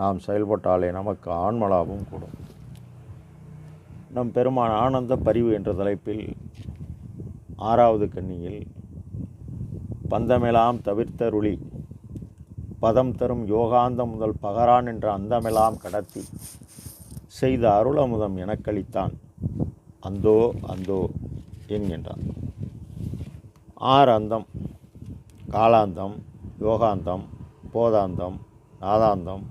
நாம் செயல்பட்டாலே நமக்கு ஆன்மலாபம் கூடும். நம் பெருமான் ஆனந்த பரிவு என்ற தலைப்பில் ஆறாவது கன்னியில் பந்தமெலாம் தவிர்த்தருளி பதம் தரும் யோகாந்தம் முதல் பகரான் என்ற அந்தமெலாம் கடத்தி செய்த அருளமுதம் எனக்களித்தான். அந்தோ அந்தோ என்கின்றான் ஆறு அந்தம் காலாந்தம் யோகாந்தம் போதாந்தம் நாதாந்தம்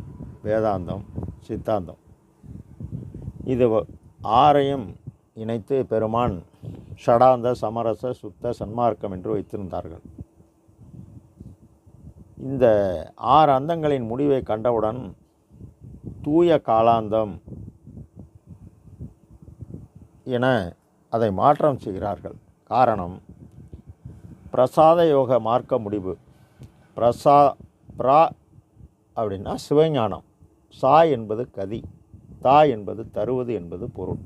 வேதாந்தம் சித்தாந்தம். இது வ- ஆறையும் இணைத்து பெருமான் ஷடாந்த சமரச சுத்த சன்மார்க்கம் என்று வைத்திருந்தார்கள். இந்த ஆறு அந்தங்களின் முடிவை கண்டவுடன் தூய காலாந்தம் என அதை மாற்றம் செய்கிறார்கள். காரணம் பிரசாத யோக மார்க்க முடிவு. பிரசா பிரா அப்படின்னா சிவஞானம். சா என்பது கதி தா என்பது தருவது என்பது பொருள்.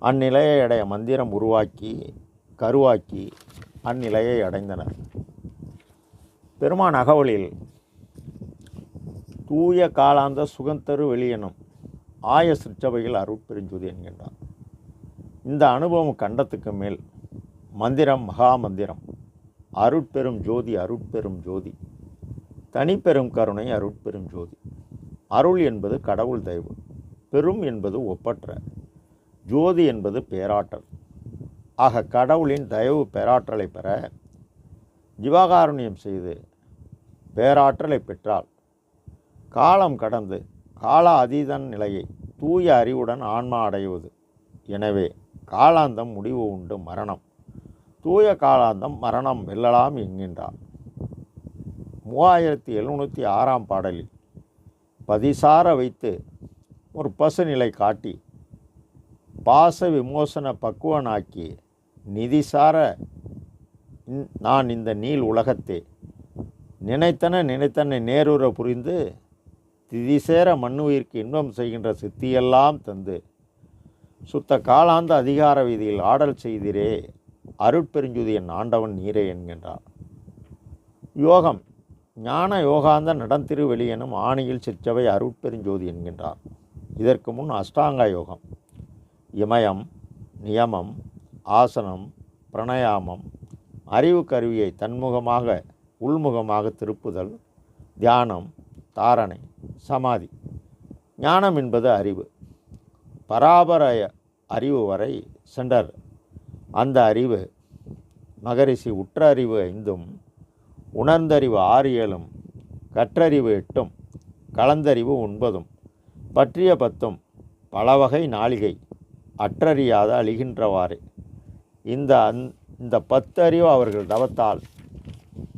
அந்நிலையை அடைய மந்திரம் உருவாக்கி கருவாக்கி அந்நிலையை அடைந்தனர். பெருமான் அகவலில் தூய காலாந்த சுகந்தரு வெளியெனும் ஆய சிற்றவையில் அருட்பெருஞ்சுதி என்கின்றார் இந்த அனுபவம் கண்டத்துக்கு மேல் மந்திரம் மகா மந்திரம். அருட்பெரும் ஜோதி அருட்பெரும் ஜோதி. தனிப்பெரும் கருணை அருட்பெரும் ஜோதி. அருள் என்பது கடவுள் தயவு பெரும் என்பது ஒப்பற்ற ஜோதி என்பது பேராற்றல். ஆக கடவுளின் தயவு பேராற்றலை பெற ஜீவகாருண்யம் செய்து பேராற்றலை பெற்றால் காலம் கடந்து கால அதீதன் நிலையை தூய அறிவுடன் ஆன்மா அடைவது. எனவே காலாந்தம் முடிவு உண்டு மரணம். தூய காலாந்தம் மரணம் வெல்லலாம் என்கின்றார். மூவாயிரத்தி எழுநூற்றி ஆறாம் பாடலில் பதிசார வைத்து ஒரு பசுநிலை காட்டி பாச விமோசன பக்குவனாக்கி நிதிசார நான் இந்த நீள் உலகத்தே நினைத்தன நினைத்தனை நேருற புரிந்து திதிசேர மண்ணுயிர்க்கு இன்பம் செய்கின்ற சித்தியெல்லாம் தந்து சுத்த காலாந்த அதிகார வீதியில் ஆடல் செய்திரே அருட்பெருஞ்சுதி என் ஆண்டவன் நீரே என்கின்றார். யோகம் ஞான யோகாந்த நடந்திரு வெளியெனும் ஆணியில் சிற்றவை அருட்பெருஞ்சோதி என்கின்றார். இதற்கு முன் அஷ்டாங்க யோகம். இமயம் நியமம் ஆசனம் பிரணயாமம் அறிவு கருவியை தன்முகமாக உள்முகமாக திருப்புதல் தியானம் தாரணை சமாதி. ஞானம் என்பது அறிவு. பராபர அறிவு வரை சென்றார் அந்த அறிவு மகரிஷி உற்ற அறிவு ஐந்தும் உணர்ந்தறிவு ஆறு ஏழும் கற்றறிவு எட்டும் கலந்தறிவு ஒன்பதும் பற்றிய பத்தும் பலவகை நாளிகை அற்றறியாத அழிகின்றவாறு. இந்த அந் இந்த பத்தறிவு அவர்கள் தவத்தால்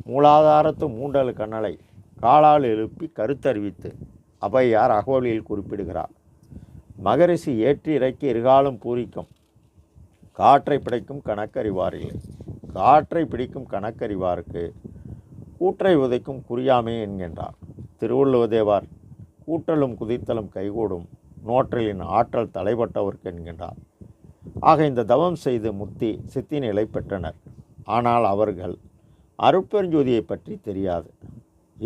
மூலாதாரத்து மூண்டல் கண்ணலை காலால் எழுப்பி கருத்தறிவித்து அவையார் அகவலியில் குறிப்பிடுகிறார். மகரிஷி ஏற்றி இறக்கி இருகாலும் பூரிக்கும் காற்றை பிடிக்கும் கணக்கறிவார் இல்லை. காற்றை பிடிக்கும் கணக்கறிவாருக்கு கூற்றை உதைக்கும் குறியாமே என்கின்றார். திருவள்ளுவ தேவார் கூற்றலும் குதித்தலும் கைகூடும் நோற்றலின் ஆற்றல் தலைப்பட்டவர்க்கு என்கின்றார். ஆக இந்த தவம் செய்து முத்தி சித்தி நிலை பெற்றனர். ஆனால் அவர்கள் அருட்பெருஞ்சோதியை பற்றி தெரியாது.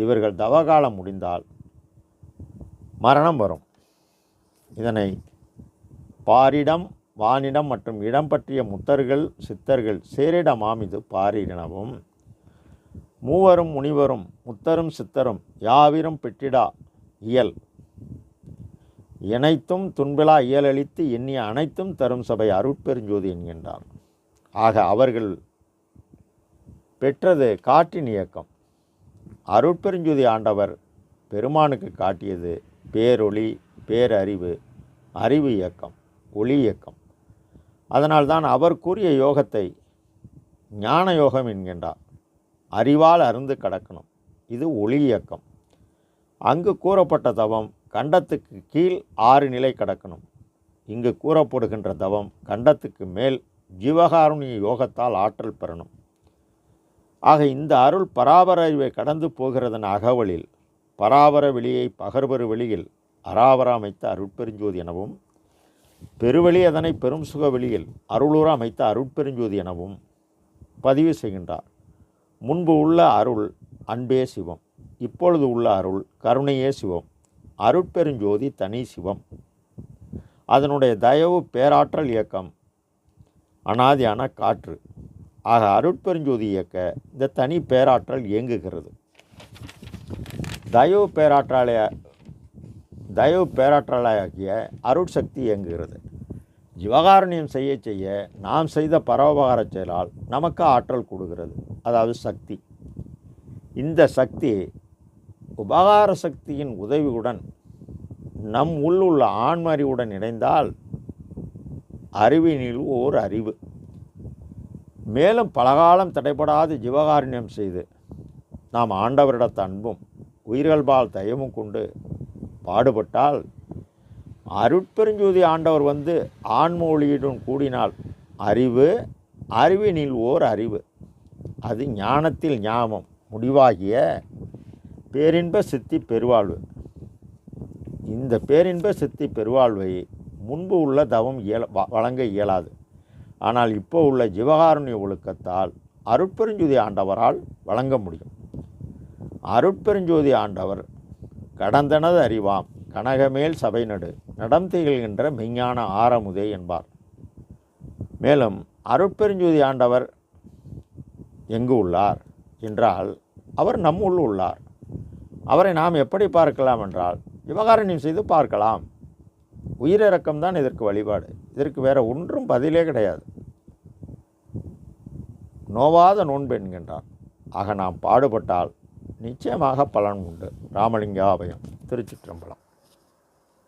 இவர்கள் தவகாலம் முடிந்தால் மரணம் வரும். இதனை பாரிடம் வானிடம் மற்றும் இடம் பற்றிய முத்தர்கள் சித்தர்கள் சேரிடமாம் இது பாரிடனவும் மூவரும் முனிவரும் முத்தரும் சித்தரும் யாவிரும் பெற்றிடா இயல். இணைத்தும் துன்பிலா இயலளித்து எண்ணிய அனைத்தும் தரும் சபை அருட்பெருஞ்சோதி என்கின்றார் ஆக அவர்கள் பெற்றது காற்றின் இயக்கம். அருட்பெருஞ்சோதி ஆண்டவர் பெருமானுக்கு காட்டியது பேரொளி பேரறிவு அறிவு இயக்கம் ஒளி இயக்கம். அதனால்தான் அவர் கூறிய யோகத்தை ஞான யோகம் என்கின்றார். அறிவால் அருந்து கடக்கணும். இது ஒளி இயக்கம். அங்கு கூறப்பட்ட தவம் கண்டத்துக்கு கீழ் ஆறு நிலை கடக்கணும். இங்கு கூறப்படுகின்ற தவம் கண்டத்துக்கு மேல் ஜீவகாருணிய யோகத்தால் ஆற்றல் பெறணும். ஆக இந்த அருள் பராபர அறிவை கடந்து போகிறதன் அகவலில் பராபர வெளியை பகர்பெரு வெளியில் அராவர அமைத்த அருட்பெருஞ்சோதி எனவும் பெருவெளி அதனை பெரும் சுக வெளியில் அருளுற அமைத்த அருட்பெருஞ்சோதி எனவும் பதிவு செய்கின்றார். முன்பு உள்ள அருள் அன்பே சிவம் இப்பொழுது உள்ள அருள் கருணையே சிவம் அருட்பெருஞ்சோதி தனி சிவம். அதனுடைய தயவு பேராற்றல் இயக்கம் அனாதியான காற்று. ஆக அருட்பெருஞ்சோதி இயக்க இந்த தனி பேராற்றல் இயங்குகிறது. தயவு பேராற்றாலய தயவு பேராற்றலாகிய அருட்சக்தி இயங்குகிறது. ஜீவகாருண்யம் செய்ய செய்ய நாம் செய்த பரோபகார செயலால் நமக்கு ஆற்றல் கொடுக்கிறது. அதாவது சக்தி. இந்த சக்தி உபகார சக்தியின் உதவியுடன் நம் உள்ளுள்ள ஆண்மறிவுடன் இணைந்தால் அறிவினில் ஓர் அறிவு. மேலும் பலகாலம் தடைபடாது ஜீவகாருண்யம் செய்து நாம் ஆண்டவரிடத்த அன்பும் உயிர்கள்பால் தயவும் கொண்டு பாடுபட்டால் அருட்பெருஞ்சோதி ஆண்டவர் வந்து ஆன்மொழியுடன் கூடினால் அறிவு அறிவினில் ஓர் அறிவு. அது ஞானத்தில் ஞாபம் முடிவாகிய பேரின்ப சித்தி பெருவாழ்வு. இந்த பேரின்ப சித்தி பெருவாழ்வை முன்பு உள்ள தவம் இயல வ- வழங்க இயலாது. ஆனால் இப்போ உள்ள ஜீவகாருண்ய ஒழுக்கத்தால் அருட்பெருஞ்சோதி ஆண்டவரால் வழங்க முடியும். அருட்பெருஞ்சோதி ஆண்டவர் கடந்தனது அறிவாம் கனகமேல் சபை நடு. நடம் திகழ்கின்ற மெய்ஞான ஆரமுதே என்பார். மேலும் அருட்பெருஞ்சோதி ஆண்டவர் எங்கு உள்ளார்? என்றால் அவர் நம்முள் உள்ளார். அவரை நாம் எப்படி பார்க்கலாம் என்றால் விவகாரணியம் செய்து பார்க்கலாம். உயிரிறக்கம் தான் இதற்கு வழிபாடு. இதற்கு வேறு ஒன்றும் பதிலே கிடையாது. நோவாத நோன்பு என்கின்றார். ஆக நாம் பாடுபட்டால் நிச்சயமாக பலன் உண்டு. ராமலிங்க அபயம் திருச்சிற்றம்பலம்.